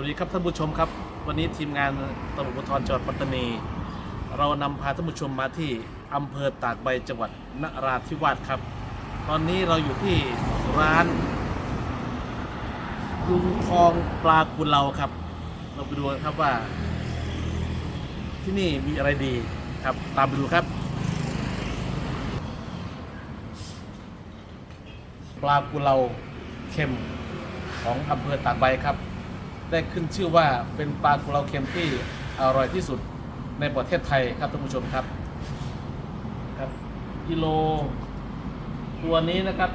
วัสดีครับท่านผู้ชมครับ วันนี้ทีมงานตำรวจภูธรจังหวัดปัตตานี เรานำพาท่านผู้ชมมาที่อำเภอตากใบจังหวัดนราธิวาสครับ ตอนนี้เราอยู่ที่ร้านลุงทองปลากุเลาครับ เราไปดูกันครับว่า ที่นี่มีอะไรดีครับ ตามไปดูครับ ปลากุเลาเค็มของอำเภอตากใบครับ ได้ขึ้นชื่อว่าเป็นปลากุเลาเค็มที่อร่อยที่สุดในประเทศไทยครับท่านผู้ชมครับครับกิโลตัวนี้นะครับ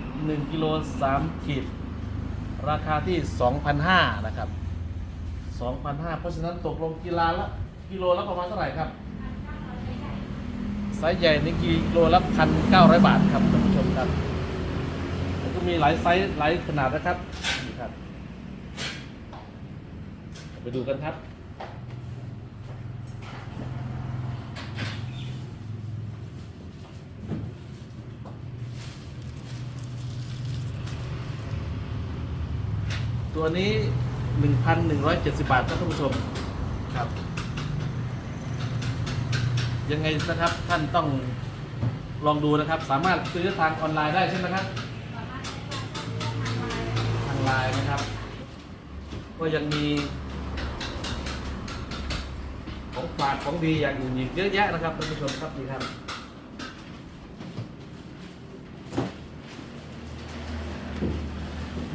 1กิโล3ขีดราคาที่ 2,500นะครับ2,500เพราะฉะนั้นตกลงกิโลละกิโลละประมาณเท่าไหร่ครับไซส์ใหญ่นี่กิโลละ1,900บาทครับท่านผู้ชมครับก็มีหลายไซส์หลายขนาดนะครับนี่ครับ ไปดูกันครับตัวนี้ 1,170 บาทครับท่านผู้ชมครับ ยังไงนะครับท่านต้องลองดูนะครับ สามารถซื้อทางออนไลน์ได้ใช่ไหมครับทางไลน์นะครับ ก็ยังมี ของฝากของดีอย่างอื่นอีกเยอะแยะนะครับท่านผู้ชมครับดีครับ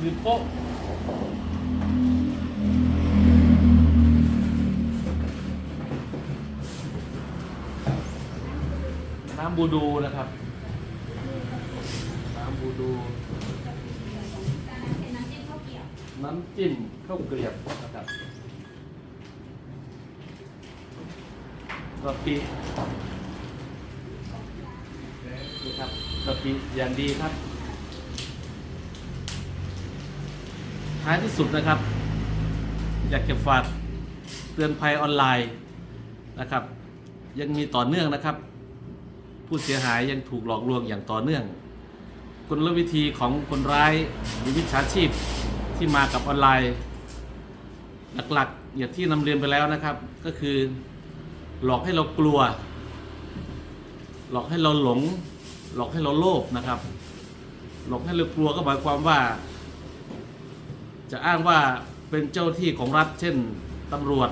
มีโป๊ะน้ำบูดูนะครับ น้ำบูดู น้ำจิ้มข้าวเกลียบนะครับ กะปินี่ครับกะปิอย่างดีครับ ท้ายที่สุดนะครับ อยากจะฝากเตือนภัยออนไลน์นะครับ ยังมีต่อเนื่องนะครับ ผู้เสียหายยังถูกหลอกลวงอย่างต่อเนื่อง กลวิธีของคนร้ายหรือวิชาชีพที่มากับออนไลน์ หลักๆอย่างที่นำเรียนไปแล้วนะครับก็คือ หลอกให้เรากลัว หลอกให้เราหลง หลอกให้เราโลภนะครับ หลอกให้เรากลัวก็หมายความว่า จะอ้างว่าเป็นเจ้าที่ของรัฐ เช่นตำรวจ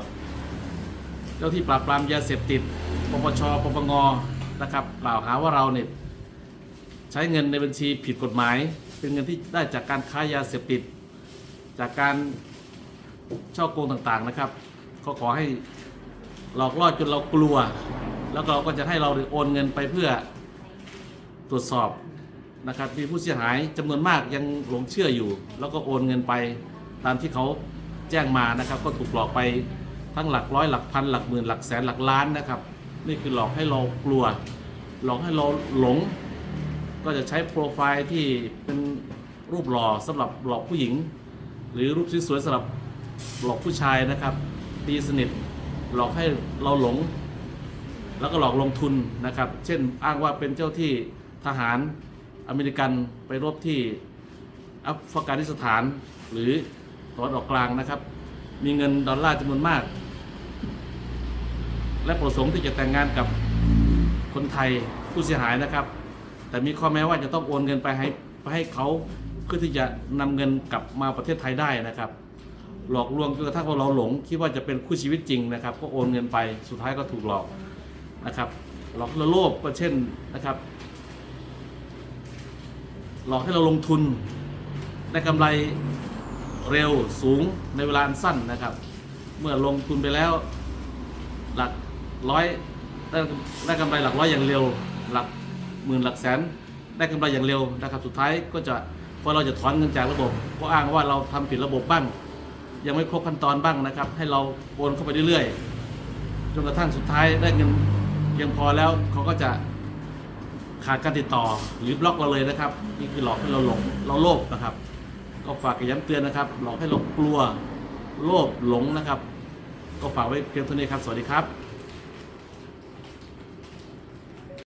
เจ้าที่ปราบปรามยาเสพติดปปชปปงนะครับกล่าวหาว่าเราเนี่ยใช้เงินในบัญชีผิดกฎหมาย เป็นเงินที่ได้จากการค้ายาเสพติด จากการช่อโกงต่างๆนะครับเขาขอให้ หลอกล่อจนเรากลัว แล้วเราก็จะให้เราโอนเงินไปเพื่อตรวจสอบนะครับมีผู้เสียหายจำนวนมากยังหลงเชื่ออยู่ แล้วก็โอนเงินไปตามที่เขาแจ้งมานะครับ ก็ถูกหลอกไปทั้งหลักร้อยหลักพันหลักหมื่นหลักแสนหลักล้านนะครับ นี่คือหลอกให้เรากลัว หลอกให้เราหลง ก็จะใช้โปรไฟล์ที่เป็นรูปหล่อสำหรับหลอกผู้หญิง หรือรูปสวยๆสำหรับหลอกผู้ชายนะครับตีสนิท หลอกให้เราหลง แล้วก็หลอกลงทุนนะครับ เช่นอ้างว่าเป็นเจ้าที่ทหารอเมริกันไปรบที่อัฟกานิสถานหรือตะวันออกกลางนะครับ มีเงินดอลลาร์จำนวนมาก และประสงค์ที่จะแต่งงานกับคนไทยผู้เสียหายนะครับ แต่มีข้อแม้ว่าจะต้องโอนเงินไปให้ไปให้เขาเพื่อที่จะนำเงินกลับมาประเทศไทยได้นะครับ หลอกลวงจนกระทั่งว่าเราหลงคิดว่าจะเป็นคู่ชีวิตจริงนะครับ ก็โอนเงินไปสุดท้ายก็ถูกหลอกนะครับ หลอกเราโลภก็เช่นนะครับ หลอกให้เราลงทุนได้กำไรเร็วสูงในเวลาสั้นนะครับ เมื่อลงทุนไปแล้วหลักร้อยได้ได้กำไรหลักร้อยอย่างเร็ว หลักหมื่นหลักแสน ได้กำไรอย่างเร็วนะครับ สุดท้ายก็จะพอเราจะถอนเงินจากระบบ ก็อ้างว่าเราทำผิดระบบบ้าง ยังไม่ครบขั้นตอนบ้างนะครับ ให้เราโอนเข้าไปเรื่อยๆจนกระทั่งสุดท้ายได้เงินเพียงพอแล้วเขาก็จะขาดการติดต่อหรือบล็อกเราเลยนะครับ นี่คือหลอกให้เราหลงเราโลภนะครับ ก็ฝากย้ำเตือนนะครับ หลอกให้เรากลัวโลภหลงนะครับ ก็ฝากไว้เพียงเท่านี้ครับ สวัสดีครับ